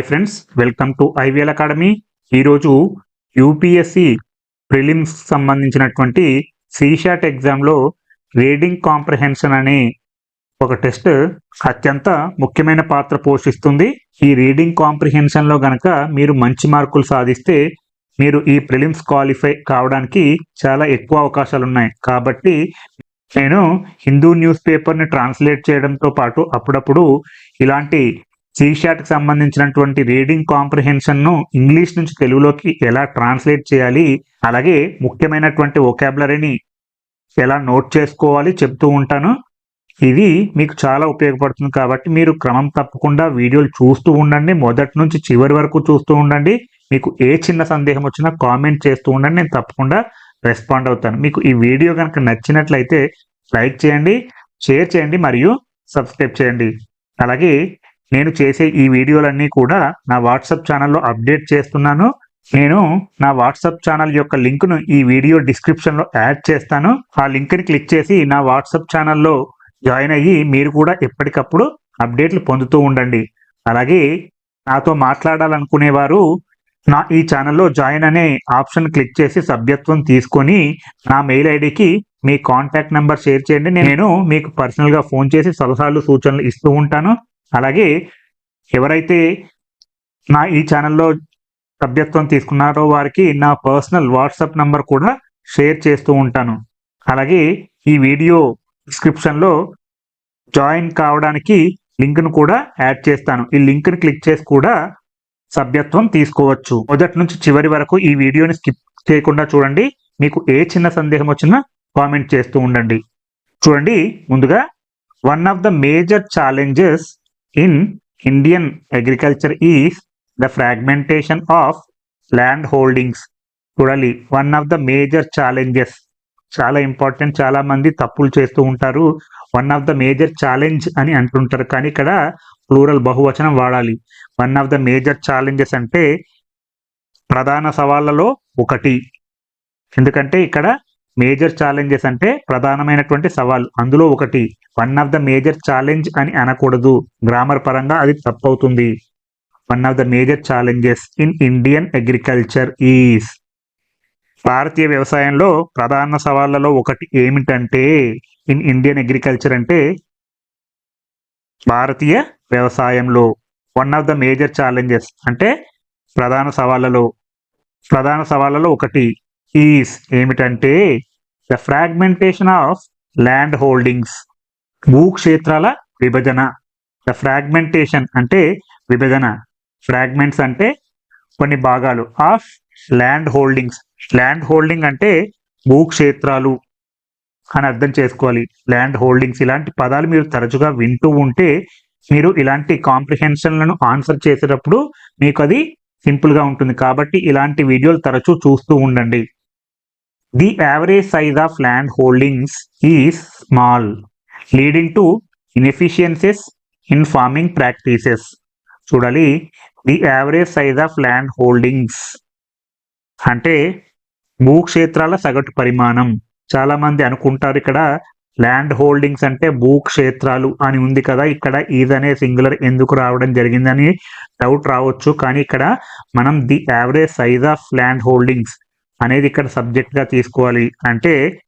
Hi friends welcome to IVL academy ఈరోజు UPSC prelims సంబంధించినటువంటి CSAT ఎగ్జామ్లో రీడింగ్ కాంప్రహెన్షన్ అనే ఒక టెస్ట్ అత్యంత ముఖ్యమైన పాత్ర పోషిస్తుంది. ఈ రీడింగ్ కాంప్రిహెన్షన్లో గనక మీరు మంచి మార్కులు సాధిస్తే మీరు ఈ ప్రిలిమ్స్ క్వాలిఫై కావడానికి చాలా ఎక్కువ అవకాశాలు ఉన్నాయి. కాబట్టి నేను హిందూ న్యూస్ పేపర్ని ట్రాన్స్లేట్ చేయడంతో పాటు అప్పుడప్పుడు ఇలాంటి సీషాట్కి సంబంధించినటువంటి రీడింగ్ కాంప్రిహెన్షన్ను ఇంగ్లీష్ నుంచి తెలుగులోకి ఎలా ట్రాన్స్లేట్ చేయాలి అలాగే ముఖ్యమైనటువంటి ఒకాబులరీని ఎలా నోట్ చేసుకోవాలి చెప్తూ ఉంటాను. ఇది మీకు చాలా ఉపయోగపడుతుంది కాబట్టి మీరు క్రమం తప్పకుండా వీడియోలు చూస్తూ ఉండండి మొదటి నుంచి చివరి వరకు చూస్తూ ఉండండి. మీకు ఏ చిన్న సందేహం వచ్చినా కామెంట్ చేస్తూ ఉండండి నేను తప్పకుండా రెస్పాండ్ అవుతాను. మీకు ఈ వీడియో కనుక నచ్చినట్లయితే లైక్ చేయండి షేర్ చేయండి మరియు సబ్స్క్రైబ్ చేయండి. అలాగే నేను చేసే ఈ వీడియోలన్నీ కూడా నా వాట్సాప్ ఛానల్లో అప్డేట్ చేస్తున్నాను. నేను నా వాట్సాప్ ఛానల్ యొక్క లింక్ను ఈ వీడియో డిస్క్రిప్షన్లో యాడ్ చేస్తాను. ఆ లింక్ని క్లిక్ చేసి నా వాట్సాప్ ఛానల్లో జాయిన్ అయ్యి మీరు కూడా ఎప్పటికప్పుడు అప్డేట్లు పొందుతూ ఉండండి. అలాగే నాతో మాట్లాడాలనుకునేవారు నా ఈ ఛానల్లో జాయిన్ అనే ఆప్షన్ క్లిక్ చేసి సభ్యత్వం తీసుకొని నా మెయిల్ ఐడికి మీ కాంటాక్ట్ నెంబర్ షేర్ చేయండి. నేను మీకు పర్సనల్గా ఫోన్ చేసి సలహాలు సూచనలు ఇస్తూ ఉంటాను. అలాగే ఎవరైతే నా ఈ ఛానల్లో సభ్యత్వం తీసుకున్నారో వారికి నా పర్సనల్ వాట్సాప్ నంబర్ కూడా షేర్ చేస్తూ ఉంటాను. అలాగే ఈ వీడియో డిస్క్రిప్షన్లో జాయిన్ కావడానికి లింక్ను కూడా యాడ్ చేస్తాను. ఈ లింక్ని క్లిక్ చేసి కూడా సభ్యత్వం తీసుకోవచ్చు. మొదటి నుంచి చివరి వరకు ఈ వీడియోని స్కిప్ చేయకుండా చూడండి. మీకు ఏ చిన్న సందేహం వచ్చినా కామెంట్ చేస్తూ ఉండండి. చూడండి ముందుగా one of the major challenges in Indian agriculture is the fragmentation of land holdings చూడాలి one of the major challenges చాలా ఇంపార్టెంట్ చాలా మంది తప్పులు చేస్తూ ఉంటారు. One of the major challenge అని అంటుంటారు. కానీ ఇక్కడ ప్లూరల్ బహువచనం వాడాలి. One of the major challenges అంటే ప్రధాన సవాళ్ళలో ఒకటి. ఎందుకంటే ఇక్కడ మేజర్ ఛాలెంజెస్ అంటే ప్రధానమైనటువంటి సవాల్. అందులో ఒకటి one of the major challenge అని అనకూడదు. గ్రామర్ పరంగా అది తప్పవుతుంది. One of the major challenges in Indian agriculture is భారతీయ వ్యవసాయంలో ప్రధాన సవాళ్ళలో ఒకటి ఏమిటంటే ఇన్ ఇండియన్ అగ్రికల్చర్ అంటే భారతీయ వ్యవసాయంలో one of the major challenges అంటే ప్రధాన సవాళ్ళలో ప్రధాన సవాళ్ళలో ఒకటి ఈస్ ఏమిటంటే the fragmentation of land holdings భూక్షేత్రాల విభజన. ద ఫ్రాగ్మెంటేషన్ అంటే విభజన. ఫ్రాగ్మెంట్స్ అంటే కొన్ని భాగాలు. Of land holdings land holding అంటే భూక్షేత్రాలు అని అర్థం చేసుకోవాలి. ల్యాండ్ హోల్డింగ్స్ ఇలాంటి పదాలు మీరు తరచుగా వింటూ ఉంటే మీరు ఇలాంటి కాంప్రిహెన్షన్లను ఆన్సర్ చేసేటప్పుడు మీకు అది సింపుల్గా ఉంటుంది. కాబట్టి ఇలాంటి వీడియోలు తరచూ చూస్తూ ఉండండి. The average size of land holdings is small leading to inefficiencies in farming practices చూడాలి the average size of land holdings అంటే భూక్షేత్రాల సగటు పరిమాణం. చాలా మంది అనుకుంటారు ఇక్కడ ల్యాండ్ హోల్డింగ్స్ అంటే భూక్షేత్రాలు అని ఉంది కదా ఇక్కడ ఈదనే సింగులర్ ఎందుకు రావడం జరిగిందని డౌట్ రావచ్చు. కానీ ఇక్కడ మనం the average size of land holdings అనేది ఇక్కడ సబ్జెక్ట్గా తీసుకోవాలి అంటే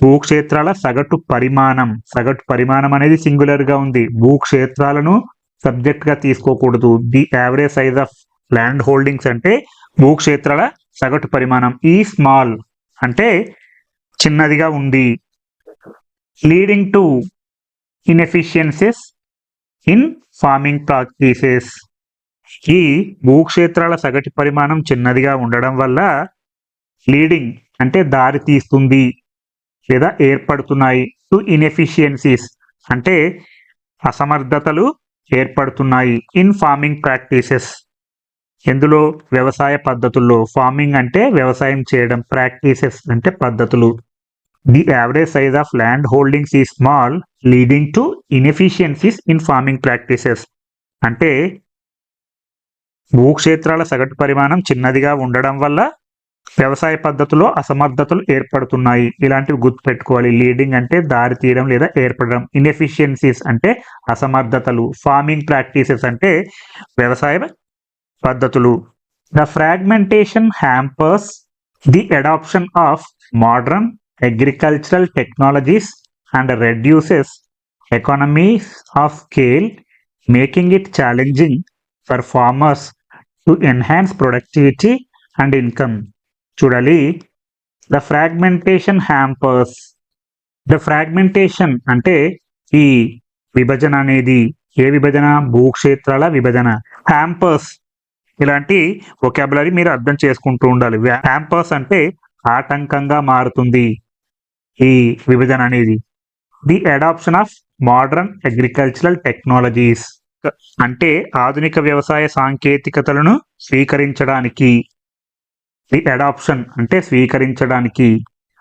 భూక్షేత్రాల సగటు పరిమాణం. సగటు పరిమాణం అనేది సింగులర్గా ఉంది. భూక్షేత్రాలను సబ్జెక్ట్గా తీసుకోకూడదు. The average size of land holdings అంటే భూక్షేత్రాల సగటు పరిమాణం. E ఈ స్మాల్ అంటే చిన్నదిగా ఉంది. Leading to inefficiencies in farming practices ఈ భూక్షేత్రాల సగటు పరిమాణం చిన్నదిగా ఉండడం వల్ల లీడింగ్ అంటే దారి తీస్తుంది లేదా ఏర్పడుతున్నాయి. టు ఇన్ఎఫిషియన్సీస్ అంటే అసమర్థతలు ఏర్పడుతున్నాయి ఇన్ ఫార్మింగ్ ప్రాక్టీసెస్ ఎందులో? వ్యవసాయ పద్ధతుల్లో. ఫార్మింగ్ అంటే వ్యవసాయం చేయడం. ప్రాక్టీసెస్ అంటే పద్ధతులు. The average size of land holdings ఈ small leading to inefficiencies in farming practices అంటే భూక్షేత్రాల సగటు పరిమాణం చిన్నదిగా ఉండడం వల్ల వ్యవసాయ పద్ధతిలో అసమర్థతలు ఏర్పడుతున్నాయి. ఇలాంటివి గుర్తుపెట్టుకోవాలి. లీడింగ్ అంటే దారి తీయడం లేదా ఏర్పడడం. ఇన్ఎఫిషియన్సీస్ అంటే అసమర్థతలు. ఫార్మింగ్ ప్రాక్టీసెస్ అంటే వ్యవసాయ పద్ధతులు. The fragmentation hampers the adoption of modern agricultural technologies and reduces economies of scale making it challenging for farmers to enhance productivity and income చూడాలి. The fragmentation hampers the fragmentation అంటే ఈ విభజన అనేది ఏ విభజన? భూక్షేత్రాల విభజన. హ్యాంపర్స్ ఇలాంటి ఒకాబులరీ మీరు అర్థం చేసుకుంటూ ఉండాలి. హ్యాంపర్స్ అంటే ఆటంకంగా మారుతుంది ఈ విభజన అనేది. The adoption of modern agricultural technologies అంటే ఆధునిక వ్యవసాయ సాంకేతికతలను స్వీకరించడానికి ది అడాప్షన్ అంటే స్వీకరించడానికి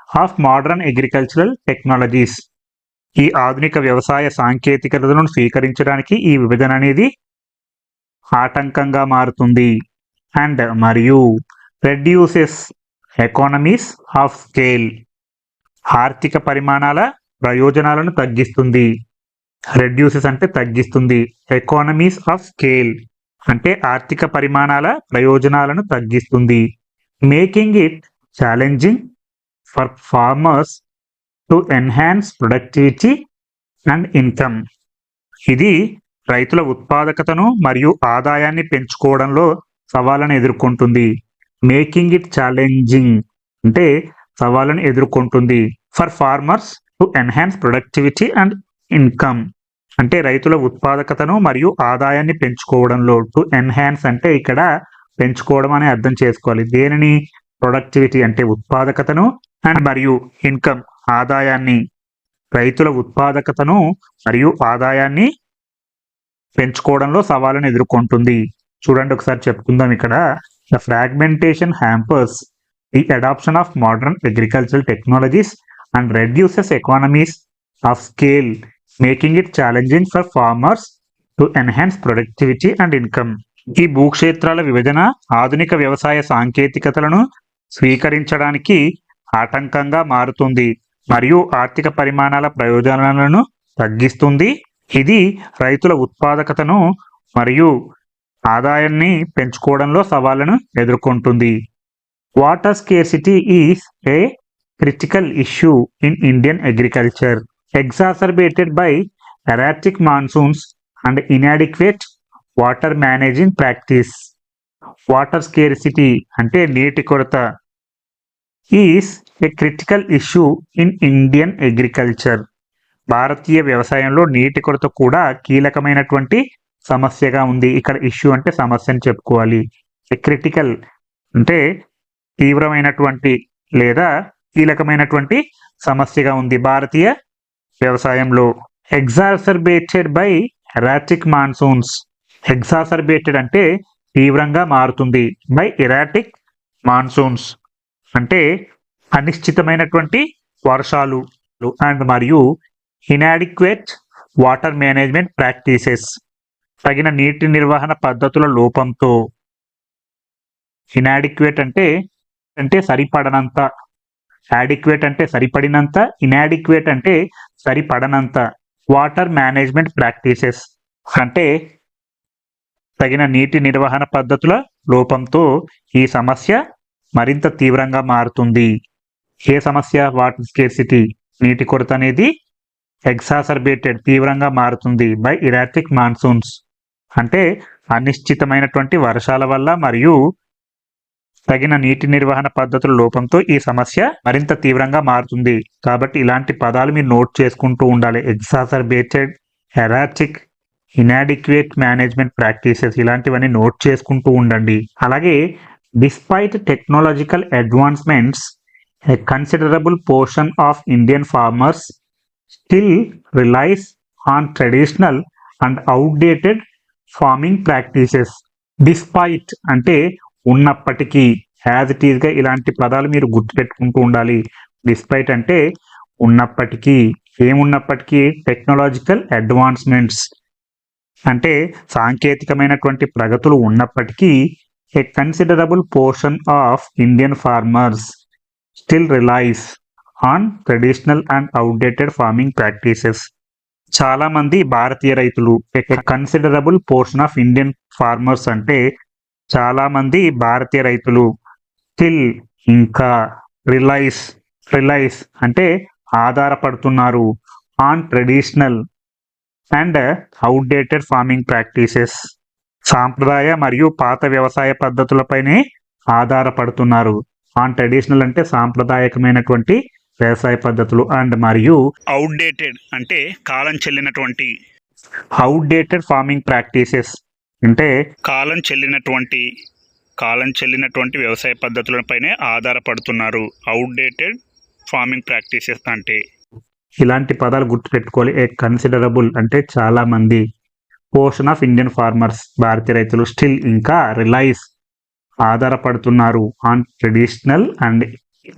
ఆఫ్ మోడర్న్ అగ్రికల్చరల్ టెక్నాలజీస్ ఈ ఆధునిక వ్యవసాయ సాంకేతికతలను స్వీకరించడానికి ఈ విభజన అనేది ఆటంకంగా మారుతుంది. అండ్ మరియు రెడ్యూసెస్ ఎకానమీస్ ఆఫ్ స్కేల్ ఆర్థిక పరిమాణాల ప్రయోజనాలను తగ్గిస్తుంది. రెడ్యూసెస్ అంటే తగ్గిస్తుంది. ఎకానమీస్ ఆఫ్ స్కేల్ అంటే ఆర్థిక పరిమాణాల ప్రయోజనాలను తగ్గిస్తుంది. Making it challenging for farmers to enhance productivity and income ఇది రైతుల ఉత్పాదకతను మరియు ఆదాయాన్ని పెంచుకోవడంలో సవాళ్ళను ఎదుర్కొంటుంది. మేకింగ్ ఇట్ ఛాలెంజింగ్ అంటే సవాళ్ళను ఎదుర్కొంటుంది. For farmers to enhance productivity and income అంటే రైతుల ఉత్పాదకతను మరియు ఆదాయాన్ని పెంచుకోవడంలో టు ఎన్హాన్స్ అంటే ఇక్కడ పెంచుకోవడం అని అర్థం చేసుకోవాలి. దేనిని? ప్రొడక్టివిటీ అంటే ఉత్పాదకతను అండ్ మరియు ఇన్కమ్ ఆదాయాన్ని. రైతుల ఉత్పాదకతను మరియు ఆదాయాన్ని పెంచుకోవడంలో సవాళ్ళను ఎదుర్కొంటుంది. చూడండి ఒకసారి చెప్పుకుందాం ఇక్కడ. The fragmentation hampers the adoption of modern agricultural technologies and reduces economies of scale making it challenging for farmers to enhance productivity and income ఈ భూక్షేత్రాల విభజన ఆధునిక వ్యవసాయ సాంకేతికతలను స్వీకరించడానికి ఆటంకంగా మారుతుంది మరియు ఆర్థిక పరిమాణాల ప్రయోజనాలను తగ్గిస్తుంది. ఇది రైతుల ఉత్పాదకతను మరియు ఆదాయాన్ని పెంచుకోవడంలో సవాళ్ళను ఎదుర్కొంటుంది. Water scarcity is a critical issue in Indian agriculture exacerbated by erratic monsoons and inadequate water managing practice water scarcity అంటే నీటి కొరత is a critical issue in Indian agriculture భారతీయ వ్యవసాయంలో నీటి కొరత కూడా కీలకమైనటువంటి సమస్యగా ఉంది. ఇక్కడ ఇష్యూ అంటే సమస్య అని చెప్పుకోవాలి క్రిటికల్ అంటే తీవ్రమైనటువంటి లేదా కీలకమైనటువంటి సమస్యగా ఉంది. భారతీయ వ్యవసాయంలో exacerbated by erratic monsoons exacerbated అంటే తీవ్రంగా మారుతుంది బై ఎరాటిక్ మాన్సూన్స్ అంటే అనిశ్చితమైనటువంటి వర్షాలు అండ్ మరియు ఇనాడిక్వేట్ వాటర్ మేనేజ్మెంట్ ప్రాక్టీసెస్ తగిన నీటి నిర్వహణ పద్ధతుల లోపంతో. ఇనాడిక్వేట్ అంటే అంటే సరిపడనంత. యాడిక్వేట్ అంటే సరిపడినంత. ఇనాడిక్వేట్ అంటే సరిపడనంత వాటర్ మేనేజ్మెంట్ ప్రాక్టీసెస్ అంటే తగిన నీటి నిర్వహణ పద్ధతుల లోపంతో ఈ సమస్య మరింత తీవ్రంగా మారుతుంది. ఏ సమస్య? Water scarcity. నీటి కొరత అనేది ఎగ్జాసర్బేటెడ్ తీవ్రంగా మారుతుంది బై ఇరాటిక్ మాన్సూన్స్. అంటే అనిశ్చితమైనటువంటి వర్షాల వల్ల మరియు తగిన నీటి నిర్వహణ పద్ధతుల లోపంతో ఈ సమస్య మరింత తీవ్రంగా మారుతుంది. కాబట్టి ఇలాంటి పదాలు మీరు నోట్ చేసుకుంటూ ఉండాలి. Exacerbated erratic inadequate management practices ఇలాంటివన్నీ నోట్ చేసుకుంటూ ఉండండి. అలాగే despite technological advancements a considerable portion of Indian farmers still relies on traditional and outdated farming practices despite అంటే ఉన్నప్పటికీ యాజ్ ఇట్ ఈస్గా ఇలాంటి పదాలు మీరు గుర్తుపెట్టుకుంటూ ఉండాలి. డిస్పైట్ అంటే ఉన్నప్పటికీ ఏమున్నప్పటికీ టెక్నాలజికల్ అడ్వాన్స్మెంట్స్ అంటే సాంకేతికమైనటువంటి ప్రగతులు ఉన్నప్పటికీ a considerable portion of Indian farmers still relies on traditional and outdated farming practices చాలామంది భారతీయ రైతులు considerable portion of Indian farmers అంటే చాలా మంది భారతీయ రైతులు స్టిల్ ఇంకా రిలైస్ రిలైస్ అంటే ఆధారపడుతున్నారు on traditional and outdated farming practices. సాంప్రదాయ మరియు పాత వ్యవసాయ పద్ధతులపైనే ఆధారపడుతున్నారు. ఆన్ ట్రెడిషనల్ అంటే సాంప్రదాయకమైనటువంటి వ్యవసాయ పద్ధతులు అండ్ మరియు అవుట్డేటెడ్ అంటే కాలం చెల్లినటువంటి అవుట్డేటెడ్ ఫార్మింగ్ ప్రాక్టీసెస్. అంటే కాలం చెల్లినటువంటి కాలం చెల్లినటువంటి వ్యవసాయ పద్ధతులపైనే ఆధారపడుతున్నారు. అవుట్డేటెడ్ ఫార్మింగ్ ప్రాక్టీసెస్ అంటే. ఇలాంటి పదాలు గుర్తుపెట్టుకోవాలి. ఏ కన్సిడరబుల్ అంటే చాలా మంది పోర్షన్ ఆఫ్ ఇండియన్ ఫార్మర్స్ భారతీయ రైతులు స్టిల్ ఇంకా relies ఆధారపడుతున్నారు on traditional and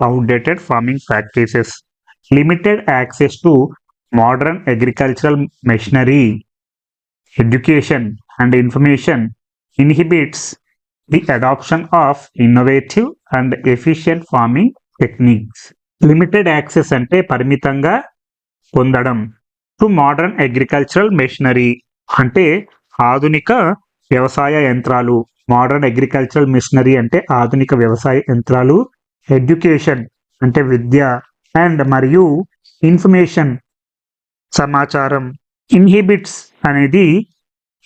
outdated farming practices limited access to modern agricultural machinery education and information inhibits the adoption of innovative and efficient farming techniques limited access అంటే పరిమితంగా పొందడం. To modern agricultural machinery అంటే ఆధునిక వ్యవసాయ యంత్రాలు. Modern agricultural machinery అంటే ఆధునిక వ్యవసాయ యంత్రాలు. ఎడ్యుకేషన్ అంటే విద్య అండ్ మరియు ఇన్ఫర్మేషన్ సమాచారం. ఇన్హిబిట్స్ అనేది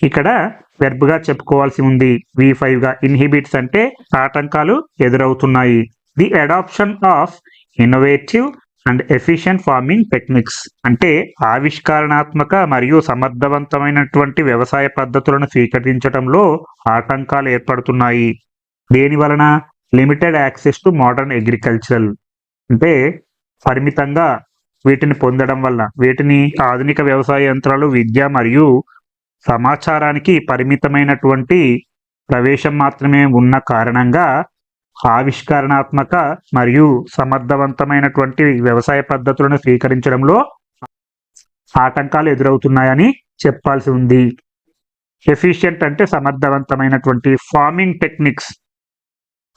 ఇక్కడ వెర్బ్గా చెప్పుకోవాల్సి ఉంది. వి ఫైవ్గా ఇన్హిబిట్స్ అంటే ఆటంకాలు ఎదురవుతున్నాయి. The adoption of innovative and efficient farming techniques అంటే ఆవిష్కరణాత్మక మరియు సమర్థవంతమైనటువంటి వ్యవసాయ పద్ధతులను స్వీకరించడంలో ఆటంకాలు ఏర్పడుతున్నాయి. దేని వలన? Limited access to modern agricultural అంటే పరిమితంగా వీటిని పొందడం వల్ల వీటిని ఆధునిక వ్యవసాయ యంత్రాలు విద్య మరియు సమాచారానికి పరిమితమైనటువంటి ప్రవేశం మాత్రమే ఉన్న కారణంగా ఆవిష్కరణాత్మక మరియు సమర్థవంతమైనటువంటి వ్యవసాయ పద్ధతులను స్వీకరించడంలో ఆటంకాలు ఎదురవుతున్నాయని చెప్పాల్సి ఉంది. ఎఫిషియంట్ అంటే సమర్థవంతమైనటువంటి ఫార్మింగ్ టెక్నిక్స్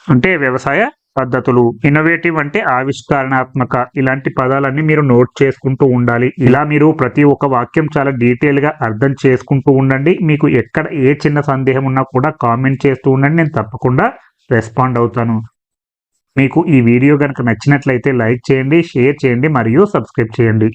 అంటే వ్యవసాయ పద్ధతులు. ఇన్నోవేటివ్ అంటే ఆవిష్కరణాత్మక. ఇలాంటి పదాలన్నీ మీరు నోట్ చేసుకుంటూ ఉండాలి. ఇలా మీరు ప్రతి ఒక్క వాక్యం చాలా డీటెయిల్గా అర్థం చేసుకుంటూ ఉండండి. మీకు ఎక్కడ ఏ చిన్న సందేహం ఉన్నా కూడా కామెంట్ చేస్తూ ఉండండి. నేను తప్పకుండా రెస్పాండ్ అవుతాను. మీకు ఈ వీడియో కనుక నచ్చినట్లయితే లైక్ చేయండి షేర్ చేయండి మరియు సబ్స్క్రైబ్ చేయండి.